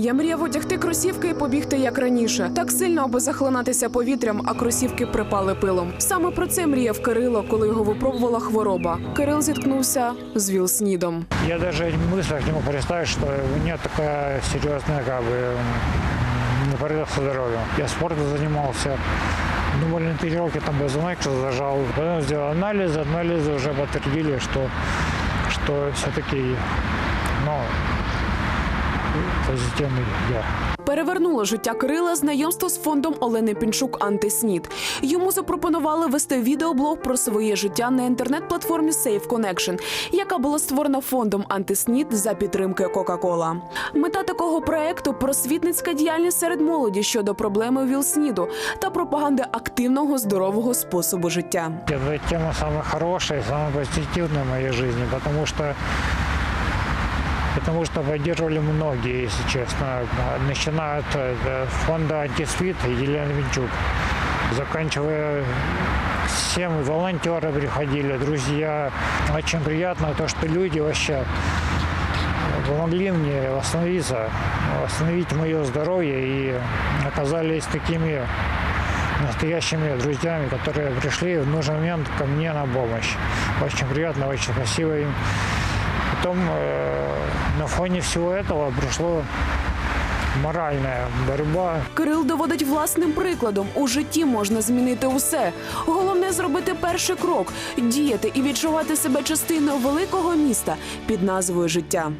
Я мріяв одягти кросівки і побігти як раніше, так сильно, аби захлинатися повітрям, а кросівки припали пилом. Саме про це мріяв Кирило, коли його випробувала хвороба. Кирил зіткнувся з ВІЛ-СНІДом. Я даже в мыслях не мог представить, что у меня такая серьезная как бы м, непорядок со здоровьем. Я спортом занимался. Думали, на тренировке там позвонок зажал. Потом сделал анализы. Анализы уже подтвердили, что, что все-таки ну, позитивный я. Перевернуло життя Кирила знайомство з фондом Олени Пінчук Антиснід. Йому запропонували вести відеоблог про своє життя на інтернет-платформі Safe Connection, яка була створена фондом Антиснід за підтримки Кока-Кола. Мета такого проекту просвітницька діяльність серед молоді щодо проблеми ВІЛ-СНІДу та пропаганди активного здорового способу життя. Эта тема самая хорошая, самая позитивная в моей жизни, потому что потому что поддерживали многие, если честно, начиная от э, фонда «Антисвит» Елены Винчук, заканчивая всем волонтеры приходили, друзья. Очень приятно то, что люди вообще помогли мне восстановиться, восстановить мое здоровье и оказались такими настоящими друзьями, которые пришли в нужный момент ко мне на помощь. Очень приятно, очень спасибо им. Потом э, на фоне всего этого пришло моральна боротьба. Кирил доводить власним прикладом. У житті можна змінити усе. Головне зробити перший крок, діяти і відчувати себе частиною великого міста під назвою життя.